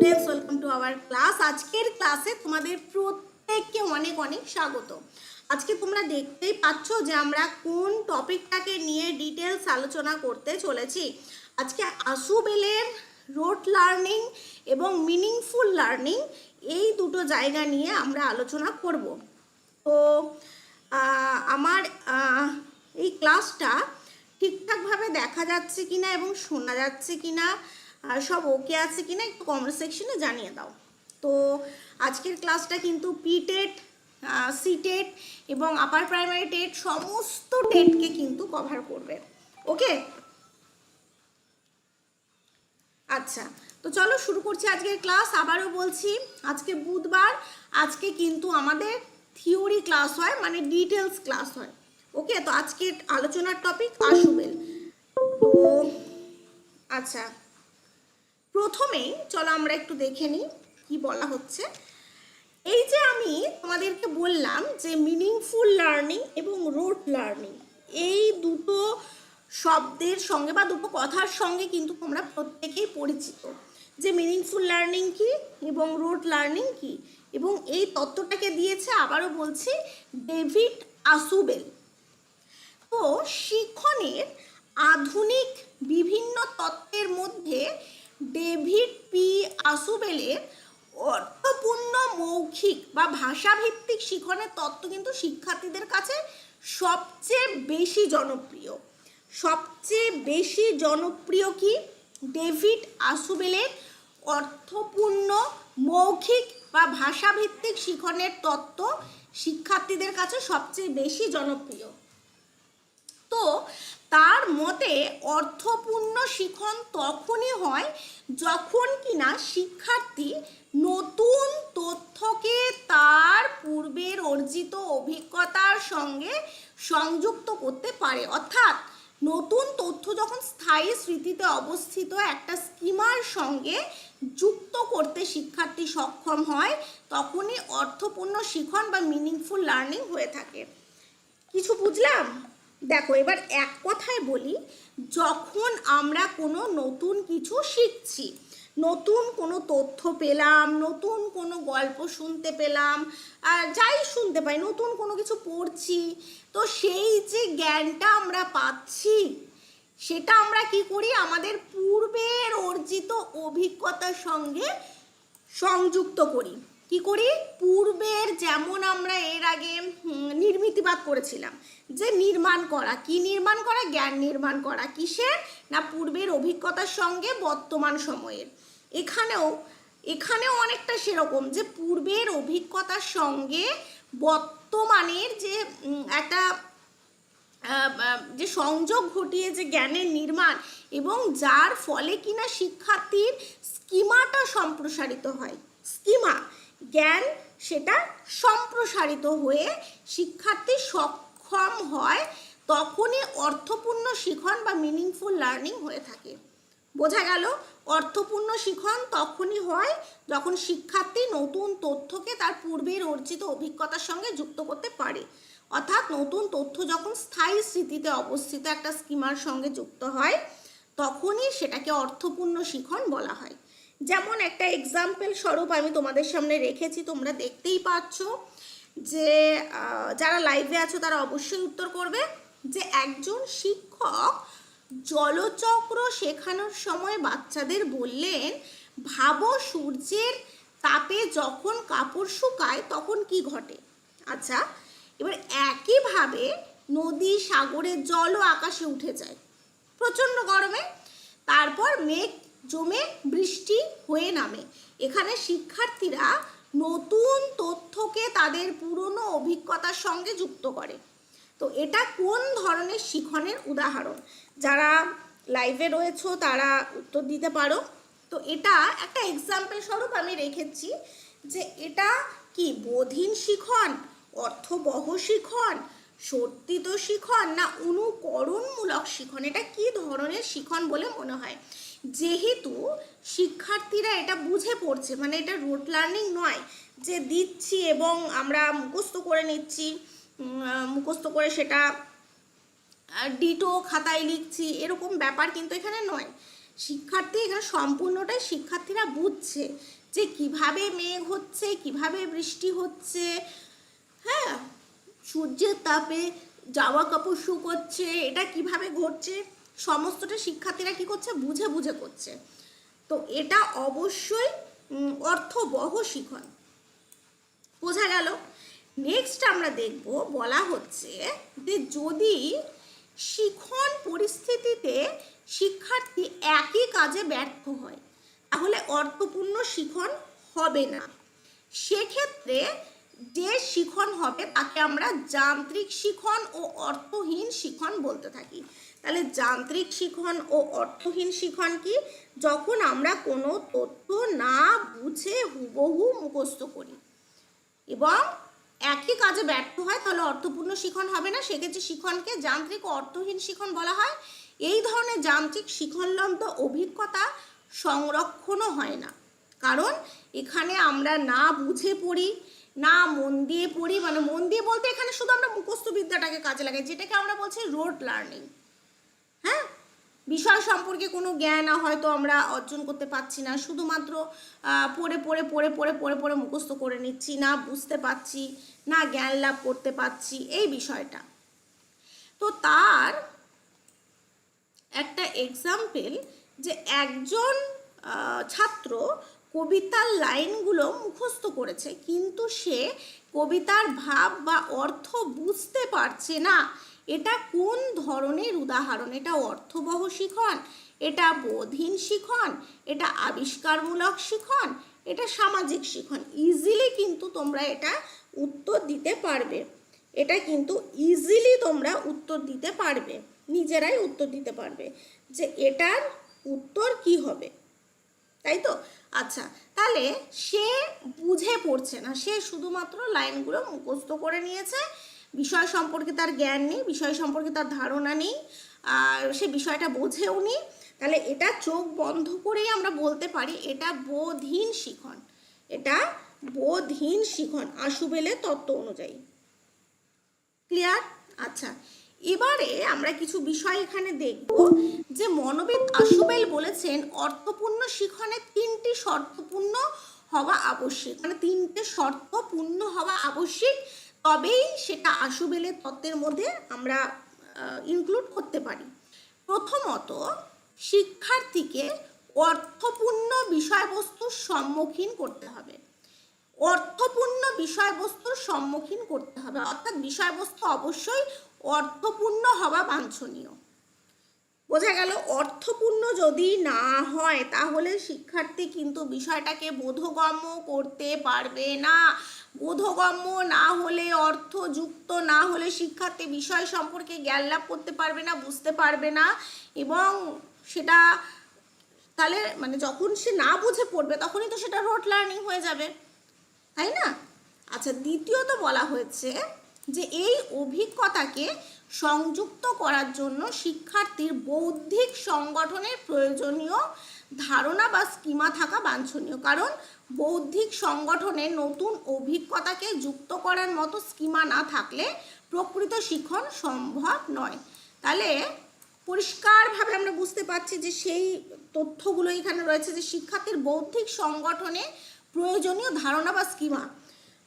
Students welcome to our class আজকের ক্লাসে তোমাদের প্রত্যেককে অনেক অনেক স্বাগত। আজকে তোমরা দেখতেই পাচ্ছ যে আমরা কোন টপিকটাকে নিয়ে ডিটেলস আলোচনা করতে চলেছি। আজকে আসুবেলের রোড লার্নিং এবং মিনিংফুল লার্নিং এই দুটো জায়গা নিয়ে আমরা আলোচনা করব। তো আমার এই ক্লাসটা ঠিকঠাকভাবে দেখা যাচ্ছে কিনা এবং শোনা যাচ্ছে কিনা আর সব ওকে আছে কিনা একটু কমেন্ট সেকশনে জানিয়ে দাও। তো আজকের ক্লাসটা কিন্তু পিটেট সিটেট এবং আপার প্রাইমারি টেট সমস্ত টেটকে কিন্তু কভার করবে। ওকে আচ্ছা তো চলো শুরু করছি আজকের ক্লাস আবারও বলছি, আজকে বুধবার, আজকে কিন্তু আমাদের থিওরি ক্লাস হয় মানে ডিটেলস ক্লাস হয়। ওকে তো আজকে আলোচনার টপিক আসুবেল। তো আচ্ছা প্রথমেই চলো আমরা একটু দেখে নিই কি বলা হচ্ছে। এই যে আমি তোমাদেরকে বললাম যে মিনিংফুল লার্নিং এবং রোড লার্নিং এই দুটো শব্দের সঙ্গে বা দুটো কথার সঙ্গে কিন্তু তোমরা প্রত্যেকেই পরিচিত। যে মিনিংফুল লার্নিং কি এবং রোড লার্নিং কি? এবং এই তত্ত্বটাকে দিয়েছে আবারও বলছি ডেভিড আসুবেল। তো শিক্ষণের আধুনিক বিভিন্ন তত্ত্বের মধ্যে ডেভিড পি. আসুবেলের অর্থপূর্ণ মৌখিক বা ভাষাভিত্তিক শিক্ষণের তত্ত্ব কিন্তু শিক্ষার্থীদের কাছে সবচেয়ে বেশি জনপ্রিয়। সবচেয়ে বেশি জনপ্রিয় কি? ডেভিড আসুবেলের অর্থপূর্ণ মৌখিক বা ভাষাভিত্তিক শিক্ষণের তত্ত্ব শিক্ষার্থীদের কাছে সবচেয়ে বেশি জনপ্রিয়। তো তার মতে অর্থপূর্ণ শিখন তখনই হয় যখন কিনা শিক্ষার্থী নতুন তথ্যকে তার পূর্বের অর্জিত অভিজ্ঞতার সঙ্গে সংযুক্ত করতে পারে। অর্থাৎ নতুন তথ্য যখন স্থায়ী স্মৃতিতে অবস্থিত একটা স্কিমার সঙ্গে যুক্ত করতে শিক্ষার্থী সক্ষম হয়, তখনই অর্থপূর্ণ শিখন বা মিনিংফুল লার্নিং হয়ে থাকে। কিছু বুঝলাম? দেখো, এবার এক কথায় বলি, যখন আমরা কোনো নতুন কিছু শিখছি, নতুন কোনো তথ্য পেলাম, নতুন কোনো গল্প শুনতে পেলাম আর যাই শুনতে পাই, নতুন কোনো কিছু পড়ছি, তো সেই যে জ্ঞানটা আমরা পাচ্ছি, সেটা আমরা কি করি? আমাদের পূর্বের অর্জিত অভিজ্ঞতার সঙ্গে সংযুক্ত করি। কি করি? পূর্বের যেমন আমরা এর আগে নির্মিতিবাদ করেছিলাম। যে নির্মাণ করা, কি নির্মাণ করা? জ্ঞান নির্মাণ করা। কিসের? না পূর্বের অভিজ্ঞতার সঙ্গে বর্তমান সময়ের। এখানেও এখানেও অনেকটা সেরকম যে পূর্বের অভিজ্ঞতার সঙ্গে বর্তমানের যে একটা যে সংযোগ ঘটিয়ে যে জ্ঞানের নির্মাণ এবং যার ফলে কিনা শিক্ষার্থীর স্কিমাটা সম্প্রসারিত হয়। স্কিমা জ্ঞান সেটা সম্প্রসারিত হয়ে শিক্ষার্থী সক্ষম হয় তখনই অর্থপূর্ণ শিখন বা মিনিংফুল লার্নিং হয়ে থাকে। বোঝা গেল, অর্থপূর্ণ শিখন তখনই হয় যখন শিক্ষার্থী নতুন তথ্যকে তার পূর্বের অর্জিত অভিজ্ঞতার সঙ্গে যুক্ত করতে পারে। অর্থাৎ নতুন তথ্য যখন স্থায়ী স্মৃতিতে অবস্থিত একটা স্কিমার সঙ্গে যুক্ত হয়, তখনই সেটাকে অর্থপূর্ণ শিখন বলা হয়। যেমন একটা এক্সাম্পল স্বরূপ আমি তোমাদের সামনে রেখেছি, তোমরা দেখতেই পাচ্ছ যে যারা লাইভে আছো তারা অবশ্যই উত্তর করবে যে একজন শিক্ষক জলচক্র শেখানোর সময় বাচ্চাদের বললেন, ভাবো সূর্যের তাপে যখন কাপড় শুকায় তখন কি ঘটে? আচ্ছা এবার একইভাবে নদী সাগরের জলও আকাশে উঠে যায়, প্রচণ্ড গরমে। তারপর মেঘ জমে বৃষ্টি হয়ে নামে। এখানে শিক্ষার্থীরা নতুন তথ্যকে তাদের পুরনো অভিজ্ঞতার সঙ্গে যুক্ত করে। তো এটা কোন ধরনের শিখনের উদাহরণ? যারা লাইভে রয়েছো, তারা উত্তর দিতে পারো। তো এটা একটা এক্সাম্পল স্বরূপ আমি রেখেছি যে এটা কি বোধীন শিখন, অর্থবহ শিখন, সর্তিত শিখন, না অনুকরণমূলক শিখন? এটা কি ধরনের শিখন বলে মনে হয়? যেহেতু শিক্ষার্থীরা এটা বুঝে পড়ছে মানে এটা রুট লার্নিং নয় যে দিচ্ছি এবং আমরা মুখস্থ করে নিচ্ছি মুখস্থ করে সেটা ডিটো খাতায় লিখছি, এরকম ব্যাপার কিন্তু এখানে নয়। শিক্ষার্থী এখানে সম্পূর্ণটাই শিক্ষার্থীরা বুঝছে যে কীভাবে মেঘ হচ্ছে, কীভাবে বৃষ্টি হচ্ছে হ্যাঁ সূর্যের তাপে জামা কাপড় শুকোচ্ছে, এটা কীভাবে ঘটছে। সমস্তটা শিক্ষার্থীরা কি করছে? বুঝে বুঝে করছে। তো এটা অবশ্যই অর্থবহ শিখন। বোঝা গেল? নেক্সট আমরা দেখব, বলা হচ্ছে যে যদি শিখন পরিস্থিতিতে শিক্ষার্থী একই কাজে ব্যর্থ হয়, তাহলে অর্থপূর্ণ শিখন হবে না। সেক্ষেত্রে যে শিখন হবে, তাকে আমরা যান্ত্রিক শিখন ও অর্থহীন শিখন বলতে থাকি। তাহলে যান্ত্রিক শিখন ও অর্থহীন শিখন কি? যখন আমরা কোনো তথ্য না বুঝে হুবহু মুখস্থ করি। এবং একই কাজে ব্যর্থ হয়, তাহলে অর্থপূর্ণ শিখন হবে না। সেক্ষেত্রে শিখনকে যান্ত্রিক ও অর্থহীন শিখন বলা হয়। এই ধরনের যান্ত্রিক শিখনলব্ধ অভিজ্ঞতা সংরক্ষণও হয় না। কারণ এখানে আমরা না বুঝে পড়ি, না মন দিয়ে পড়ি। মানে মন দিয়ে বলতে এখানে শুধু আমরা মুখস্থ বিদ্যাটাকে কাজে লাগাই, যেটাকে আমরা বলছি রোড লার্নিং হ্যাঁ? বিষয় সম্পর্কে কোনো জ্ঞান হয়তো আমরা অর্জন করতে পারছি না। শুধুমাত্র পড়ে পড়ে পড়ে পড়ে পড়ে পড়ে মুখস্থ করে নিচ্ছি, না বুঝতে পারছি, না জ্ঞান লাভ করতে পারছি, এই বিষয়টা। তো তার একটা এক্সাম্পল যে একজন ছাত্র কবিতার লাইনগুলো মুখস্থ করেছে, কিন্তু সে কবিতার ভাব বা অর্থ বুঝতে পারছে না। এটা কোন ধরনের উদাহরণ? এটা অর্থবহ শিখন, এটা বোধহীন শিখন, এটা আবিষ্কারমূলক শিখন, এটা সামাজিক শিখন। ইজিলি কিন্তু তোমরা এটা উত্তর দিতে পারবে। এটা কিন্তু ইজিলি তোমরা উত্তর দিতে পারবে। নিজেরাই উত্তর দিতে পারবে যে এটার উত্তর কি হবে। তাই তো? আচ্ছা তাহলে সে বুঝে পড়ছে না। সে শুধুমাত্র লাইনগুলো মুখস্থ করে নিয়েছে বিষয় সম্পর্কে তার জ্ঞান নেই, বিষয় সম্পর্কে তার ধারণা নেই, আর সে বিষয়টা বোঝেও নি। তাহলে এটা চোখ বন্ধ করেই আমরা বলতে পারি, এটা বোধহীন শিখন। এটা বোধহীন শিখন আশুবেলের তত্ত্ব অনুযায়ী। ক্লিয়ার আচ্ছা এবারে আমরা কিছু বিষয় এখানে দেখব যে মনোবিদ আশুবেল বলেছেন, অর্থপূর্ণ শিখনে তিনটি শর্তপূর্ণ হওয়া আবশ্যিক। মানে তিনটে শর্ত পূর্ণ হওয়া আবশ্যক তবেই সেটা আশুবেলের তত্ত্বের মধ্যে আমরা ইনক্লুড করতে পারি। প্রথমত, শিক্ষার্থীকে অর্থপূর্ণ বিষয়বস্তুর সম্মুখীন করতে হবে। অর্থপূর্ণ বিষয়বস্তুর সম্মুখীন করতে হবে। অর্থাৎ বিষয়বস্তু অবশ্যই অর্থপূর্ণ হওয়া বাঞ্ছনীয়। বোঝা গেল অর্থপূর্ণ যদি না হয়, তাহলে শিক্ষার্থী কিন্তু বিষয়টাকে বোধগম্য করতে পারবে না। বোধগম্য না হলে, অর্থযুক্ত না হলে শিক্ষার্থী বিষয় সম্পর্কে জ্ঞান লাভ করতে পারবে না, বুঝতে পারবে না এবং সেটা তাহলে মানে যখন সে না বুঝে পড়বে, তখনই তো সেটা রোড লার্নিং হয়ে যাবে। তাই না? আচ্ছা দ্বিতীয়ত বলা হয়েছে যে এই অভিজ্ঞতাকে সংযুক্ত করার জন্য শিক্ষার্থীর বৌদ্ধিক সংগঠনের প্রয়োজনীয় ধারণা বা স্কিমা থাকা বাঞ্ছনীয়। কারণ বৌদ্ধিক সংগঠনে নতুন অভিজ্ঞতাকে যুক্ত করার মতো স্কিমা না থাকলে প্রকৃত শিখন সম্ভব নয়। তাহলে পরিষ্কারভাবে আমরা বুঝতে পারছি যে সেই তথ্যগুলো এখানে রয়েছে যে শিক্ষার্থীর বৌদ্ধিক সংগঠনে প্রয়োজনীয় ধারণা বা স্কিমা।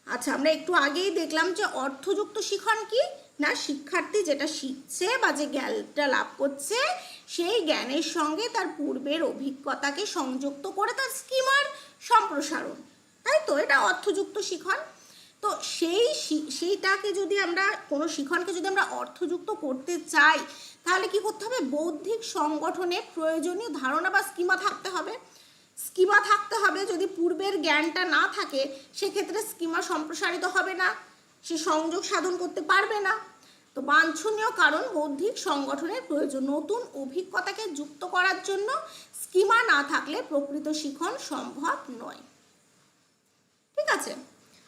আচ্ছা আমরা একটু আগেই দেখলাম যে অর্থযুক্ত শিখন কি? না, শিক্ষার্থী যেটা শিখছে বা যে জ্ঞানটা লাভ করছে, সেই জ্ঞানের সঙ্গে তার পূর্বের অভিজ্ঞতাকে সংযুক্ত করে তার স্কিমার সম্প্রসারণ। তাই তো? এটা অর্থযুক্ত শিখন। তো সেই সেইটাকে যদি আমরা, কোনো শিখনকে যদি আমরা অর্থযুক্ত করতে চাই, তাহলে কি করতে হবে? বৌদ্ধিক সংগঠনে প্রয়োজনীয় ধারণা বা স্কিমা থাকতে হবে। স্কিমা থাকতে হবে যদি পূর্বের জ্ঞানটা না থাকে, সেক্ষেত্রে স্কিমা সম্প্রসারিত হবে না। সে সংযোগ সাধন করতে পারবে না। তো বাঞ্ছনীয় কারণ বৌদ্ধিক সংগঠনের প্রয়োজন নতুন অভিজ্ঞতাকে যুক্ত করার জন্য স্কিমা না থাকলে প্রকৃত শিখন সম্ভব নয়। ঠিক আছে?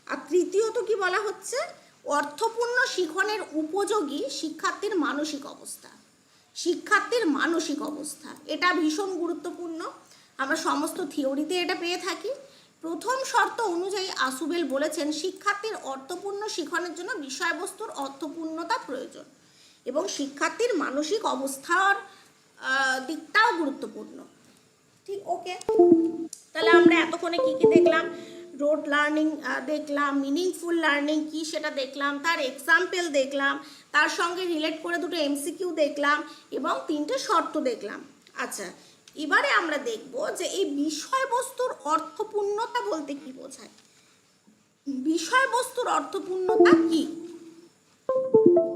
আর তৃতীয়ত কি বলা হচ্ছে? অর্থপূর্ণ শিখনের উপযোগী শিক্ষার্থীর মানসিক অবস্থা। শিক্ষার্থীর মানসিক অবস্থা, এটা ভীষণ গুরুত্বপূর্ণ। আমরা সমস্ত থিওরিতে এটা পেয়ে থাকি। প্রথম শর্ত অনুযায়ী আসুবেল বলেছেন, শিক্ষার্থীর অর্থপূর্ণ শিখনের জন্য বিষয়বস্তুর অর্থপূর্ণতা প্রয়োজন এবং শিক্ষার্থীর মানসিক অবস্থার দিকটাও গুরুত্বপূর্ণ। ঠিক, ওকে। তাহলে আমরা এতক্ষণে কি কি দেখলাম? রোড লার্নিং দেখলাম, মিনিংফুল লার্নিং কি সেটা দেখলাম, তার এক্সাম্পল দেখলাম, তার সঙ্গে রিলেট করে দুটো এমসিকিউ দেখলাম এবং তিনটে শর্ত দেখলাম। আচ্ছা এবারে আমরা দেখব যে এই বিষয়বস্তুর অর্থপূর্ণতা বলতে কি বোঝায়? বিষয়বস্তুর অর্থপূর্ণতা কি?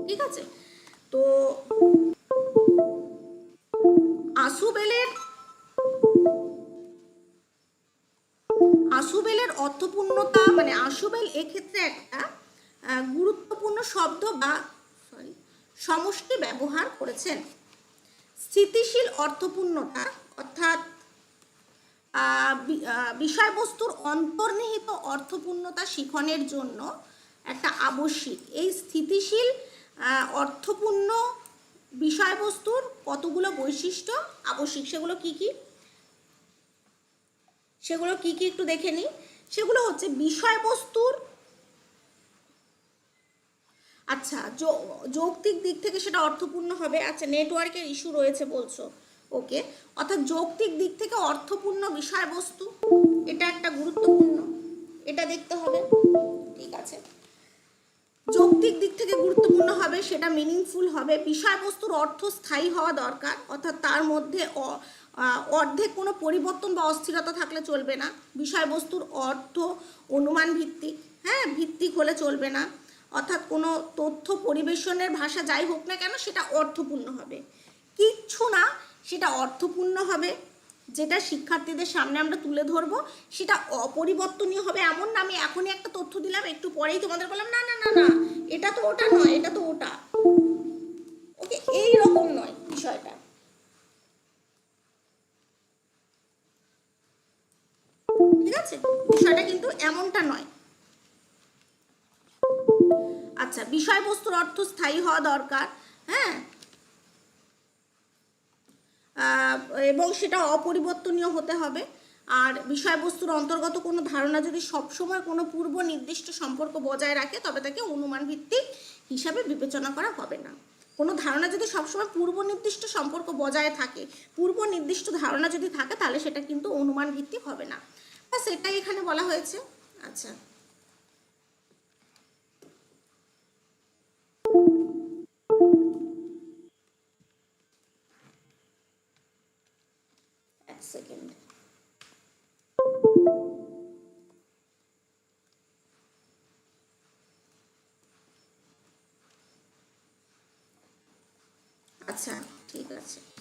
ঠিক আছে? তো আসুবেলের আশুবেলের অর্থপূর্ণতা মানে আশুবেল এক্ষেত্রে একটা গুরুত্বপূর্ণ শব্দ বা সরি সমষ্টি ব্যবহার করেছেন। স্থিতিশীল অর্থপূর্ণতা অর্থাৎ বিষয়বস্তুর অন্তর্নিহিত অর্থপূর্ণতা শিখনের জন্য একটা আবশ্যিক। এই স্থিতিশীল অর্থপূর্ণ বিষয়বস্তুর কতগুলো বৈশিষ্ট্য আবশ্যিক? সেগুলো কি কি? সেগুলো কি কি একটু দেখে নিই। সেগুলো হচ্ছে বিষয়বস্তুর আচ্ছা যৌক্তিক দিক থেকে সেটা অর্থপূর্ণ হবে। আচ্ছা নেটওয়ার্কের ইস্যু রয়েছে বলছো। ওকে? অর্থাৎ যৌক্তিক দিক থেকে অর্থপূর্ণ বিষয়বস্তু। এটা একটা গুরুত্বপূর্ণ। এটা দেখতে হবে। ঠিক আছে। যৌক্তিক দিক থেকে গুরুত্বপূর্ণ হবে, সেটা মিনিংফুল হবে। বিষয়বস্তুর অর্থ স্থায়ী হওয়া দরকার। অর্থাৎ তার মধ্যে অর্ধেক কোনো পরিবর্তন বা অস্থিরতা থাকলে চলবে না। বিষয়বস্তুর অর্থ অনুমান ভিত্তিক। হ্যাঁ ভিত্তিক হলে চলবে না। অর্থাৎ কোনো তথ্য পরিবেশনের ভাষা যাই হোক না কেন, সেটা অর্থপূর্ণ হবে। কিচ্ছু না। সেটা অর্থপূর্ণ হবে, যেটা শিক্ষার্থীদের সামনে আমরা তুলে ধরবো, সেটা অপরিবর্তনীয় হবে এমন না, আমি এখনই একটা তথ্য দিলাম, একটু পরেই তোমাদের বললাম, না না না না, এটা তো ওটা নয়, এটা তো ওটা। ওকে, এই রকম নয় বিষয়টা। ঠিক আছে? বিষয়টা কিন্তু এমনটা নয়। আচ্ছা বিষয়বস্তুর অর্থ স্থায়ী হওয়া দরকার হ্যাঁ? এবং সেটা অপরিবর্তনীয় হতে হবে। আর বিষয়বস্তুর অন্তর্গত কোনো ধারণা যদি সবসময় কোনো পূর্ব নির্দিষ্ট সম্পর্ক বজায় রাখে, তবে তাকে অনুমান ভিত্তিক হিসাবে বিবেচনা করা হবে না। কোনো ধারণা যদি সবসময় পূর্ব নির্দিষ্ট সম্পর্ক বজায় থাকে, পূর্ব নির্দিষ্ট ধারণা যদি থাকে, তাহলে সেটা কিন্তু অনুমান ভিত্তিক হবে না। ব্যাস এটাই এখানে বলা হয়েছে। আচ্ছা। ঠিক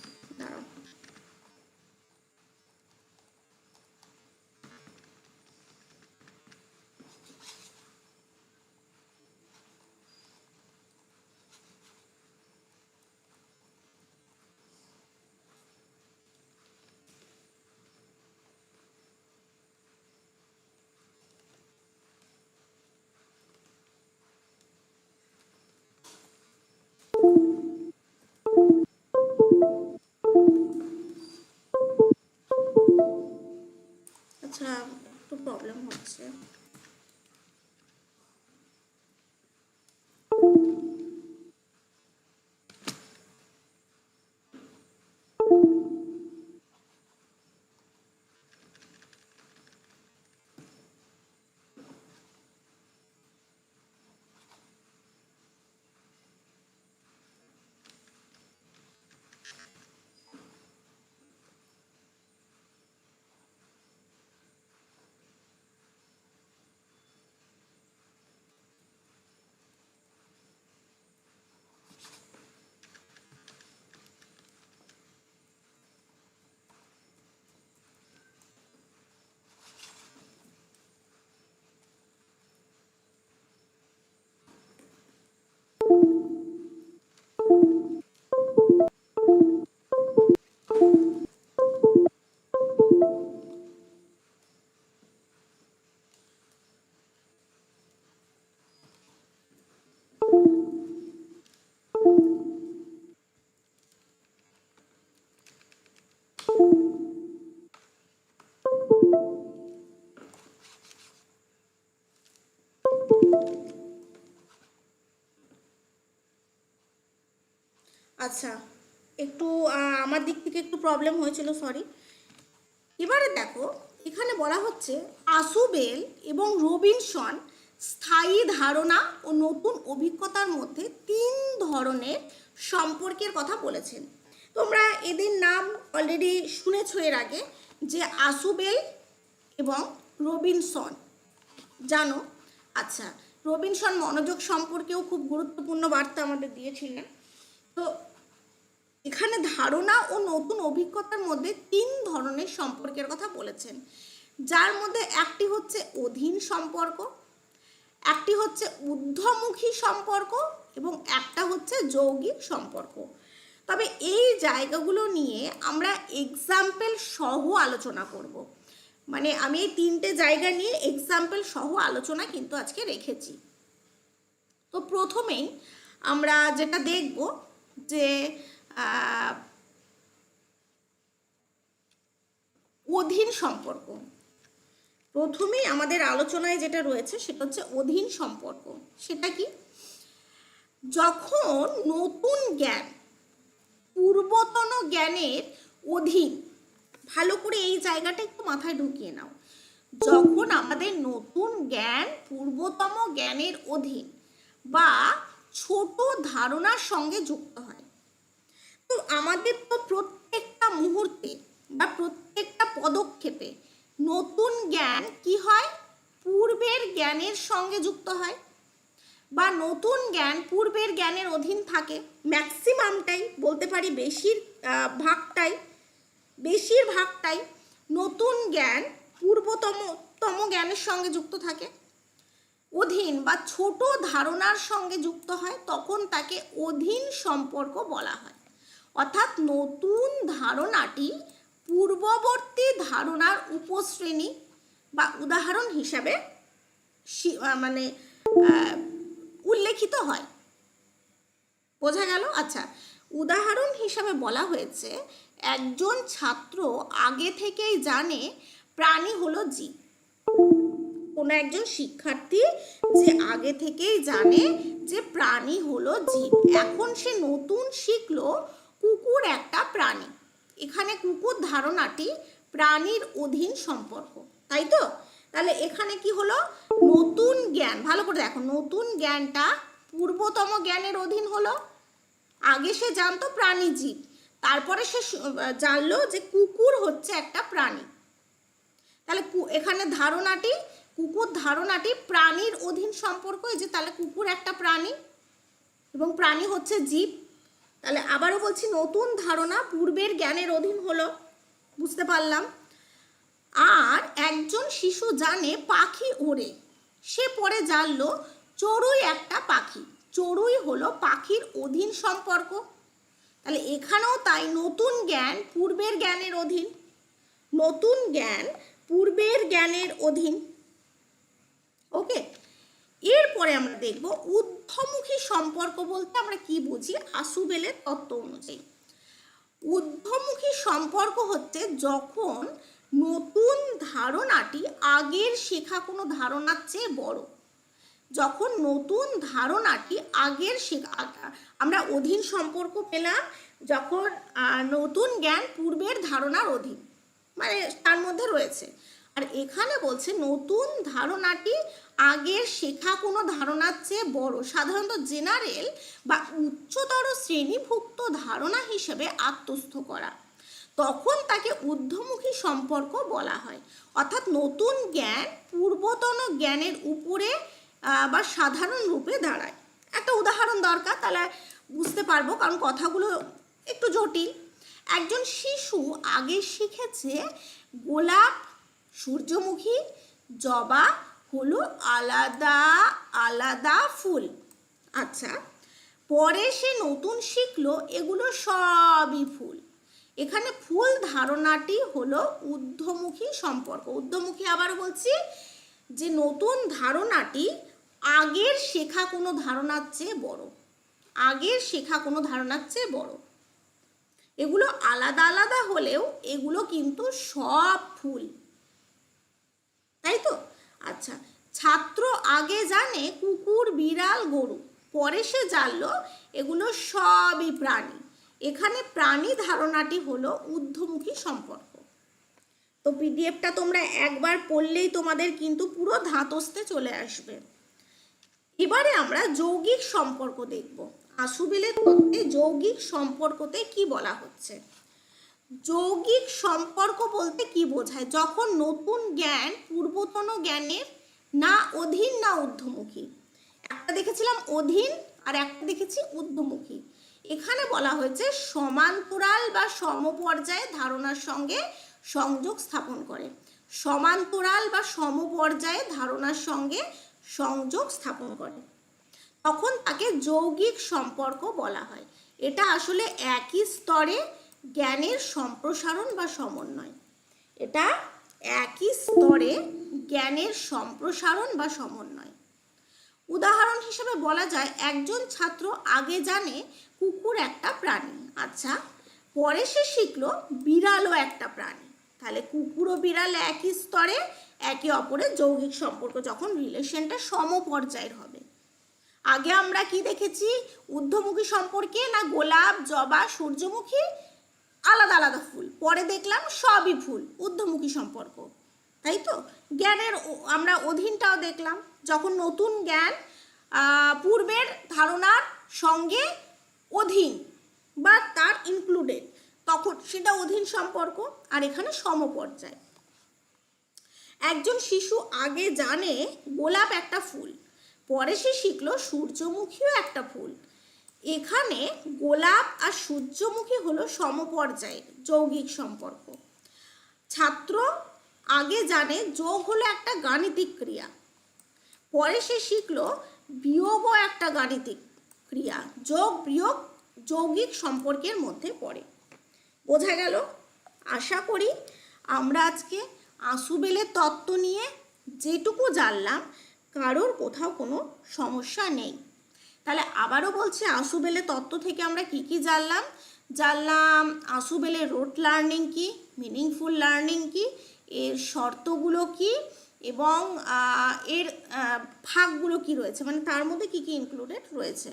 প্রবলেম আচ্ছা একটু আমার দিক থেকে একটু প্রবলেম হয়েছিল সরি এবারে দেখো, এখানে বলা হচ্ছে আসুবেল এবং রবিনসন স্থায়ী ধারণা ও নতুন অভিজ্ঞতার মধ্যে তিন ধরনের সম্পর্কের কথা বলেছেন। তোমরা এদের নাম অলরেডি শুনেছ এর আগে, যে আসুবেল এবং রবিনসন। জানো? আচ্ছা রবিনসন মনোযোগ সম্পর্কেও খুব গুরুত্বপূর্ণ বার্তা আমাদের দিয়েছিলেন। তো এখানে ধারণা ও নতুন অভিজ্ঞতার মধ্যে তিন ধরনের সম্পর্কের কথা বলেছেন। যার মধ্যে একটি হচ্ছে অধীন সম্পর্ক, একটি হচ্ছে ঊর্ধ্বমুখী সম্পর্ক এবং একটা হচ্ছে যৌগিক সম্পর্ক। তবে এই জায়গাগুলো নিয়ে আমরা এক্সাম্পল সহ আলোচনা করব। মানে আমি এই তিনটে জায়গা নিয়ে এক্সাম্পল সহ আলোচনা কিন্তু আজকে রেখেছি। তো প্রথমেই আমরা যেটা দেখব যে অধীন সম্পর্ক। প্রথমেই আমাদের আলোচনায় যেটা রয়েছে সেটা হচ্ছে অধীন সম্পর্ক। সেটা কি? যখন নতুন জ্ঞান, পূর্বতন জ্ঞানের অধীন, ভালো করে এই জায়গাটা একটু মাথায় ঢুকিয়ে নাও। যখন আমাদের নতুন জ্ঞান, পূর্বতম জ্ঞানের অধীন বা ছোট ধারণার সঙ্গে যুক্ত হয় তো আমাদের তো প্রত্যেকটা মুহূর্তে বা প্রত্যেকটা পদক্ষেপে নতুন জ্ঞান কি হয়? পূর্বের জ্ঞানের সঙ্গে যুক্ত হয় বা নতুন জ্ঞান পূর্বের জ্ঞানের অধীন থাকে। ম্যাক্সিমামটাই বলতে পারি বেশির ভাগটাই বেশিরভাগটাই নতুন জ্ঞান পূর্বতম, তম জ্ঞানের সঙ্গে যুক্ত থাকে। অধীন বা ছোট ধারণার সঙ্গে যুক্ত হয়, তখন তাকে অধীন সম্পর্ক বলা হয়। অর্থাৎ নতুন ধারণাটি পূর্ববর্তী ধারণার উপশ্রেণী বা উদাহরণ হিসাবে মানে উল্লেখিত হয়। বোঝা গেল? আচ্ছা উদাহরণ হিসাবে বলা হয়েছে, একজন ছাত্র আগে থেকেই জানে প্রাণী হলো জীব। কোনো একজন শিক্ষার্থী যে আগে থেকেই জানে যে প্রাণী হলো জীব। এখন সে নতুন শিখলো কুকুর একটা প্রাণী। এখানে কুকুর ধারণাটি প্রাণীর অধীন সম্পর্ক, তাই তো? তাহলে এখানে কি হলো? নতুন জ্ঞান, ভালো করে দেখো, নতুন জ্ঞানটা পূর্বতম জ্ঞানের অধীন হলো। আগে সে জানতো প্রাণী জীব, তারপরে সে জানলো যে কুকুর হচ্ছে একটা প্রাণী। তাহলে এখানে ধারণাটি, কুকুর ধারণাটি প্রাণীর অধীন সম্পর্ক, এই যে তাহলে কুকুর একটা প্রাণী এবং প্রাণী হচ্ছে জীব। তাহলে আবারও বলছি, নতুন ধারণা পূর্বের জ্ঞানের অধীন হলো। বুঝতে পারলাম? আর একজন শিশু জানে পাখি ওড়ে। সে পরে জানলো, চড়ুই একটা পাখি। চড়ুই হলো পাখির অধীন সম্পর্ক। তাহলে এখানেও তাই নতুন জ্ঞান পূর্বের জ্ঞানের অধীন। নতুন জ্ঞান পূর্বের জ্ঞানের অধীন। ওকে? এরপরে আমরা দেখব ঊর্ধ্বমুখী সম্পর্ক বলতে আমরা কি বুঝি? আসুবেলের তত্ত্ব অনুযায়ী। ঊর্ধ্বমুখী সম্পর্ক হচ্ছে যখন নতুন ধারণাটি আগের শেখা কোনো ধারণার চেয়ে বড়। যখন নতুন ধারণাটি আগের শেখা, আমরা অধীন সম্পর্ক পেলাম যখন নতুন জ্ঞান পূর্বের ধারণার অধীন মানে তার মধ্যে রয়েছে। আর এখানে বলছে নতুন ধারণাটি আগের শেখা কোনো ধারণার চেয়ে বড়, সাধারণত জেনারেল বা উচ্চতর শ্রেণীভুক্ত ধারণা হিসেবে আত্মস্থ করা। তখন তাকে ঊর্ধ্বমুখী সম্পর্ক বলা হয়। অর্থাৎ নতুন জ্ঞান পূর্বতন জ্ঞানের উপরে বা সাধারণ রূপে দাঁড়ায়। একটা উদাহরণ দরকার, তাহলে বুঝতে পারব, কারণ কথাগুলো একটু জটিল। একজন শিশু আগে শিখেছে গোলাপ, সূর্যমুখী, জবা হলো আলাদা আলাদা ফুল। আচ্ছা পরে সে নতুন শিখলো এগুলো সবই ফুল। এখানে ফুল ধারণাটি হলো ঊর্ধ্বমুখী সম্পর্ক। ঊর্ধ্বমুখী আবার বলছি যে নতুন ধারণাটি আগের শেখা কোনো ধারণার চেয়ে বড়। আগের শেখা কোনো ধারণার চেয়ে বড়। এগুলো আলাদা আলাদা হলেও এগুলো কিন্তু সব ফুল। তাই তো? আচ্ছা ছাত্র আগে জানে কুকুর, বিড়াল, গরু, পরে সে জানলো এগুলো সবই প্রাণী। এখানে প্রাণী ধারণাটি হলো ঊর্ধ্বমুখী সম্পর্ক। তো পিডিএফটা তোমরা একবার পড়লেই তোমাদের কিন্তু পুরো ধাতস্থে চলে আসবে। এবারে আমরা যৌগিক সম্পর্ক দেখব। আসুবিলের তত্ত্বে যৌগিক সম্পর্কতে কি বলা হচ্ছে? যৌগিক সম্পর্ক বলতে কি বোঝায়? যখন নতুন জ্ঞান, পূর্বতন জ্ঞানের না অধীন না ঊর্ধ্বমুখী। একটা দেখেছিলাম অধীন, আর একটা দেখেছি ঊর্ধ্বমুখী। এখানে বলা হয়েছে সমান্তরাল বা সমপর্যায়ে ধারণার সঙ্গে সংযোগ স্থাপন করে। সমান্তরাল বা সমপর্যায়ে ধারণার সঙ্গে সংযোগ স্থাপন করে। তখন তাকে যৌগিক সম্পর্ক বলা হয়। এটা আসলে একই স্তরে জ্ঞানের সম্প্রসারণ বা সমন্বয়। এটা একই স্তরে জ্ঞানের সম্প্রসারণ বা সমন্বয়। উদাহরণ হিসেবে বলা যায়, একজন ছাত্র আগে জানে কুকুর একটা প্রাণী। আচ্ছা পরে সে শিখলো বিড়ালও একটা প্রাণী। তাহলে কুকুর ও বিড়াল একই স্তরে, একে অপরের যৌগিক সম্পর্ক যখন রিলেশনটা সমপর্যায়ের হবে। আগে আমরা কি দেখেছি? ঊর্ধ্বমুখী সম্পর্কে না গোলাপ, জবা, সূর্যমুখী? আলাদা আলাদা ফুল। পরে দেখলাম সবই ফুল, ঊর্ধ্বমুখী সম্পর্ক। তাই তো? জ্ঞানের আমরা অধীনটাও দেখলাম। যখন নতুন জ্ঞান পূর্বের ধারণার সঙ্গে অধীন বা তার ইনক্লুডেড তখন সেটা অধীন সম্পর্ক আর এখানে সমপর্যায়। একজন শিশু আগে জানে গোলাপ একটা ফুল, পরে সে শিখলো সূর্যমুখীও একটা ফুল। এখানে গোলাপ আর সূর্যমুখী হলো সমপর্যায়ের যৌগিক সম্পর্ক। ছাত্র আগে জানে যোগ হলো একটা গাণিতিক ক্রিয়া। পরে সে শিখলো বিয়োগও একটা গাণিতিক ক্রিয়া, যোগ, বিয়োগ, যৌগিক সম্পর্কের মধ্যে পড়ে। বোঝা গেল? আশা করি আমরা আজকে আঁসুবেলের তত্ত্ব নিয়ে যেটুকু জানলাম, কারোর কোথাও কোনো সমস্যা নেই। তাহলে আবারও বলছি আঁসুবেলের তত্ত্ব থেকে আমরা কি কি জানলাম? জানলাম আঁসুবেলের রোড লার্নিং কি মিনিংফুল লার্নিং কি, এর শর্তগুলো কি, এবং এর ভাগগুলো কি রয়েছে? মানে তার মধ্যে কি কি ইনক্লুডেড রয়েছে?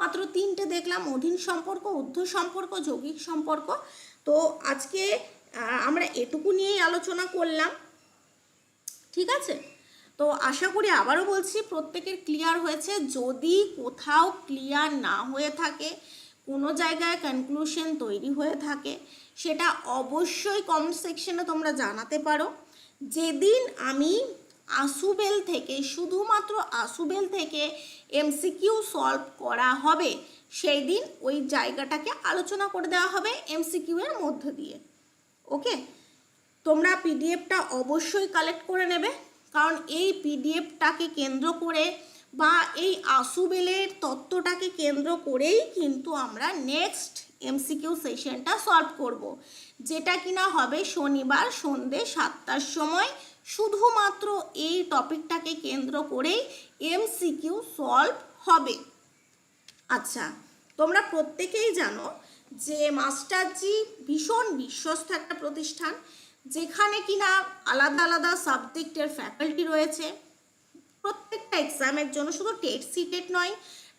মাত্র তিনটে দেখলাম, অধীন সম্পর্ক, ঊর্ধ্ব সম্পর্ক, যৌগিক সম্পর্ক। তো আজকে আমরা এটুকু নিয়েই আলোচনা করলাম। ঠিক আছে? তো আশা করি আবারও বলছি, প্রত্যেকের ক্লিয়ার হয়েছে। যদি কোথাও ক্লিয়ার না হয়ে থাকে, কোনো জায়গায় কনক্লুশন তৈরি হয়ে থাকে, সেটা অবশ্যই কমেন্ট সেকশনে তোমরা জানাতে পারো। যেদিন আমি আসুবেল থেকে, শুধুমাত্র আসুবেল থেকে এমসিকিউ সলভ করা হবে সেই দিন ওই জায়গাটাকে আলোচনা করে দেওয়া হবে এমসিকিউ এর মধ্য দিয়ে। ওকে তোমরা পিডিএফটা অবশ্যই কালেক্ট করে নেবে। কারণ এই পিডিএফটাকে কেন্দ্র করে বা এই আসুবেলের তত্ত্বটাকে কেন্দ্র করেই কিন্তু আমরা নেক্সট এমসিকিউ সেশনটা সলভ করব। যেটা কিনা হবে শনিবার সন্ধে সাতটার সময়। শুধুমাত্র এই টপিকটাকে কেন্দ্র করেই এমসিকিউ সলভ হবে। আচ্ছা তোমরা প্রত্যেকেই জানো যে মাস্টারজি ভীষণ বিশ্বস্ত একটা প্রতিষ্ঠান। যেখানে কিনা আলাদা আলাদা সাবজেক্টের ফ্যাকাল্টি রয়েছে। প্রত্যেকটা এক্সামের জন্য শুধু টেট সি, টেট নয়,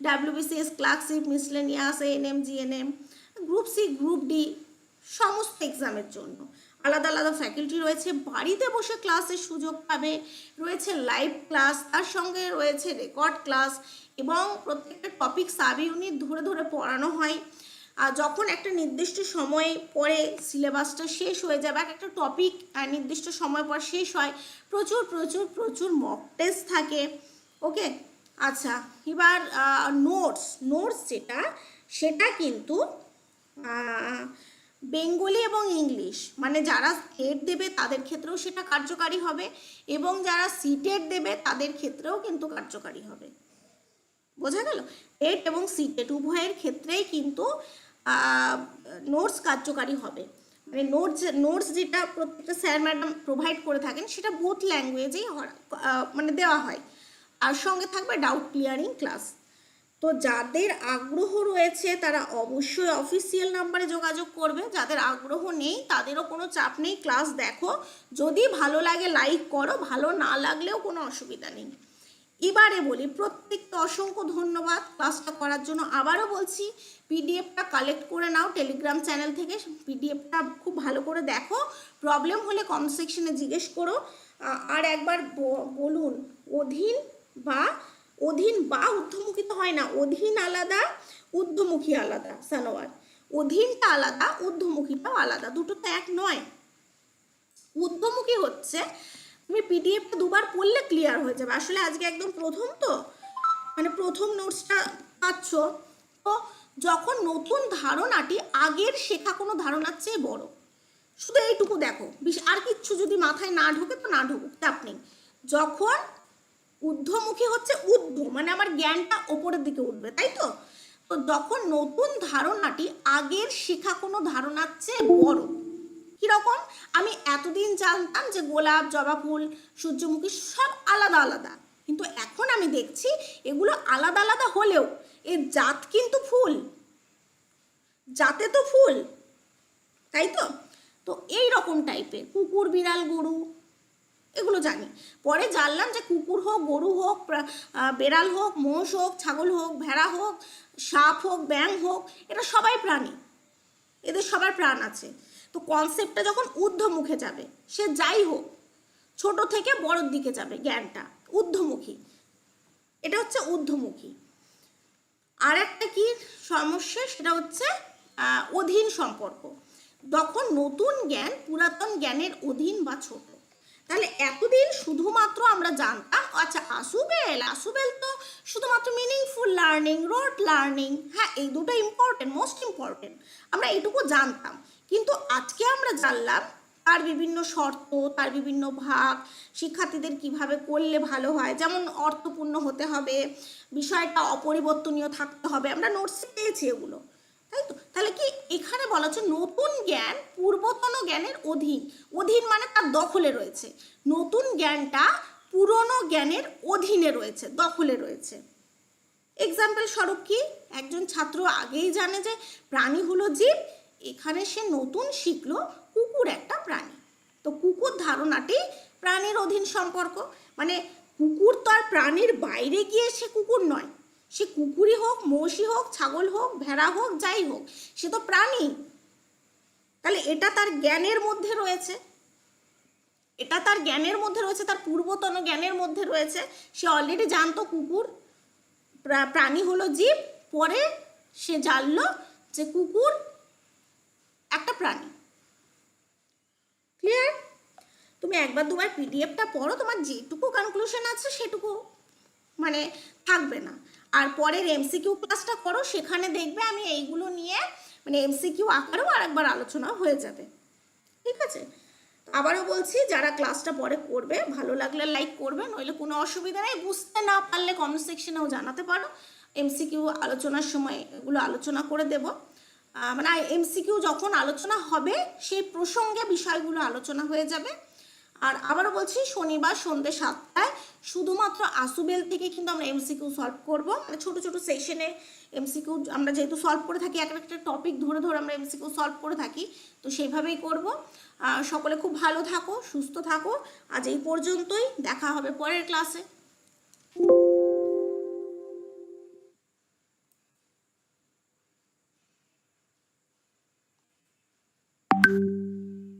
WBCS clerkship miscellaneous ANM GNM group C, group D, সমস্ত এক্সামের জন্য আলাদা আলাদা ফ্যাকাল্টি রয়েছে। বাড়িতে বসে ক্লাসের সুযোগ পাবে, রয়েছে লাইভ ক্লাস, তার সঙ্গে রয়েছে রেকর্ড ক্লাস এবং প্রত্যেকটা টপিক সাব ইউনিট ধরে ধরে পড়ানো হয়। যখন একটা নির্দিষ্ট সময় পরে সিলেবাসটা শেষ হয়ে যাবে এক একটা টপিক নির্দিষ্ট সময় পর শেষ হয়, প্রচুর প্রচুর প্রচুর মক টেস্ট থাকে ওকে আচ্ছা এবার নোটস নোটস যেটা, সেটা কিন্তু বেঙ্গলি এবং ইংলিশ মানে যারা টেট দেবে তাদের ক্ষেত্রেও সেটা কার্যকারী হবে এবং যারা সিটেট দেবে তাদের ক্ষেত্রেও কিন্তু কার্যকারী হবে। বোঝা গেল? টেট এবং সিটেট উভয়ের ক্ষেত্রেই কিন্তু নোটস কার্যকারী হবে। মানে নোটস নোটস যেটা প্রত্যেকটা স্যার ম্যাডাম প্রোভাইড করে থাকেন, সেটা বোথ ল্যাঙ্গুয়েজেই মানে দেওয়া হয়। আর সঙ্গে থাকবে ডাউট ক্লিয়ারিং ক্লাস তো যাদের আগ্রহ রয়েছে, তারা অবশ্যই অফিসিয়াল নাম্বারে যোগাযোগ করবে। যাদের আগ্রহ নেই, তাদেরও কোনো চাপ নেই ক্লাস দেখো। যদি ভালো লাগে লাইক করো। ভালো না লাগলেও কোনো অসুবিধা নেই। এবারে বলি, প্রত্যেককে অসংখ্য ধন্যবাদ। ক্লাসটা করার জন্য আবারও বলছি পিডিএফটা কালেক্ট করে নাও টেলিগ্রাম চ্যানেল থেকে পিডিএফটা খুব ভালো করে দেখো। প্রবলেম হলে কমেন্ট সেকশনে জিজ্ঞেস করো। আর একবার বলুন, অধীন বা অধীন বা ঊর্ধ্বমুখী তো হয় না। অধীন আলাদা, ঊর্ধ্বমুখী আলাদা, সানোয়ার। অধীনটা আলাদা, ঊর্ধ্বমুখীটাও আলাদা, দুটো তো এক নয়। ঊর্ধ্বমুখী হচ্ছে, তুমি পিডিএফটা দুবার পড়লে ক্লিয়ার হয়ে যাবে। আসলে আজকে একদম প্রথম তো মানে প্রথম নোটসটা পাচ্ছ। তো যখন নতুন ধারণাটি আগের শেখা কোনো ধারণার চেয়ে বড়। শুধু এইটুকু দেখো আর কিচ্ছু যদি মাথায় না ঢোকে তো না ঢুকুক, চাপ নেই। যখন ঊর্ধ্বমুখী হচ্ছে ঊর্ধ্ব মানে আমার জ্ঞানটা ওপরের দিকে উঠবে, তাই তো? তো যখন নতুন ধারণাটি আগের শেখা কোনো ধারণার চেয়ে বড়, কীরকম? আমি এতদিন জানতাম যে গোলাপ, জবা ফুল, সূর্যমুখী সব আলাদা আলাদা। কিন্তু এখন আমি দেখছি এগুলো আলাদা আলাদা হলেও এর জাত কিন্তু ফুল। জাতে তো ফুল, তাই তো? তো এই রকম টাইপের কুকুর, বিড়াল, গরু, এগুলো জানি। পরে জানলাম যে কুকুর হোক, গরু হোক বেড়াল হোক, মোষ হোক, ছাগল হোক, ভেড়া হোক, সাপ হোক ব্যাং হোক এটা সবাই প্রাণী। এদের সবার প্রাণ আছে। তো কনসেপ্টটা যখন ঊর্ধ্বমুখে যাবে, সে যাই হোক, ছোট থেকে বড়র দিকে যাবে জ্ঞানটা, ঊর্ধ্বমুখী। এটা হচ্ছে ঊর্ধ্বমুখী। আর একটা কি সমস্যা? সেটা হচ্ছে অধীন সম্পর্ক। যখন নতুন জ্ঞান, পুরাতন জ্ঞানের অধীন বা ছোট। তাহলে এতদিন শুধুমাত্র আমরা জানতাম আচ্ছা আসুবেল আসুবেল তো শুধুমাত্র মিনিংফুল লার্নিং রোড লার্নিং হ্যাঁ এই দুটো ইম্পর্টেন্ট মোস্ট ইম্পর্টেন্ট আমরা এইটুকু জানতাম। কিন্তু আজকে আমরা জানলাম তার বিভিন্ন শর্ত, তার বিভিন্ন ভাগ শিক্ষার্থীদের কীভাবে করলে ভালো হয়? যেমন অর্থপূর্ণ হতে হবে, বিষয়টা অপরিবর্তনীয় থাকতে হবে। আমরা নোটসে পেয়েছি এগুলো, তাই তো? তাহলে কি এখানে বলা হচ্ছে নতুন জ্ঞান পূর্বতন জ্ঞানের অধীন অধীন মানে তার দখলে রয়েছে। নতুন জ্ঞানটা পুরনো জ্ঞানের অধীনে রয়েছে, দখলে রয়েছে। এক্সাম্পল স্বরূপ কি? একজন ছাত্র আগেই জানে যে প্রাণী হলো জীব, এখানে সে নতুন শিখলো কুকুর একটা প্রাণী। তো কুকুর ধারণাটি প্রাণীর অধীন সম্পর্ক। মানে কুকুর তো আর প্রাণীর বাইরে গিয়ে সে কুকুর নয়। সে কুকুরই হোক, মৌসি হোক, ছাগল হোক, ভেড়া হোক, যাই হোক, সে তো প্রাণী। তাহলে এটা তার জ্ঞানের মধ্যে রয়েছে। এটা তার জ্ঞানের মধ্যে রয়েছে, তার পূর্বতন জ্ঞানের মধ্যে রয়েছে। সে অলরেডি জানতো কুকুর। প্রা- প্রাণী হলো জীব। পরে সে জানলো যে কুকুর একটা প্রাণী। ক্লিয়ার তুমি একবার দুবার পিডিএফটা পড়ো, তোমার যেটুকু কনক্লুশন আছে সেটুকু মানে থাকবে না। আর পরের এমসিকিউ ক্লাসটা করো, সেখানে দেখবে আমি এইগুলো নিয়ে মানে এমসিকিউ আকারেও আর একবার আলোচনা হয়ে যাবে। ঠিক আছে? আবারও বলছি, যারা ক্লাসটা পরে করবে, ভালো লাগলে লাইক করবে, নইলে কোনো অসুবিধা নেই। বুঝতে না পারলে কমেন্ট সেকশনেও জানাতে পারো। এমসিকিউ আলোচনার সময় এগুলো আলোচনা করে দেব। মানে এমসিকিউ যখন আলোচনা হবে, সেই প্রসঙ্গে বিষয়গুলো আলোচনা হয়ে যাবে। আর আবারও বলছি, শনিবার সন্ধ্যে সাতটায় শুধুমাত্র আসুবেল থেকে কিন্তু আমরা এমসিকিউ সলভ করব। মানে ছোট ছোট সেশনে এমসিকিউ আমরা যেহেতু সলভ করে থাকি, এক একটা টপিক ধরে ধরে আমরা এমসিকিউ সলভ করে থাকি, তো সেইভাবেই করব। সকলে খুব ভালো থাকো, সুস্থ থাকো। আজ এই পর্যন্তই, দেখা হবে পরের ক্লাসে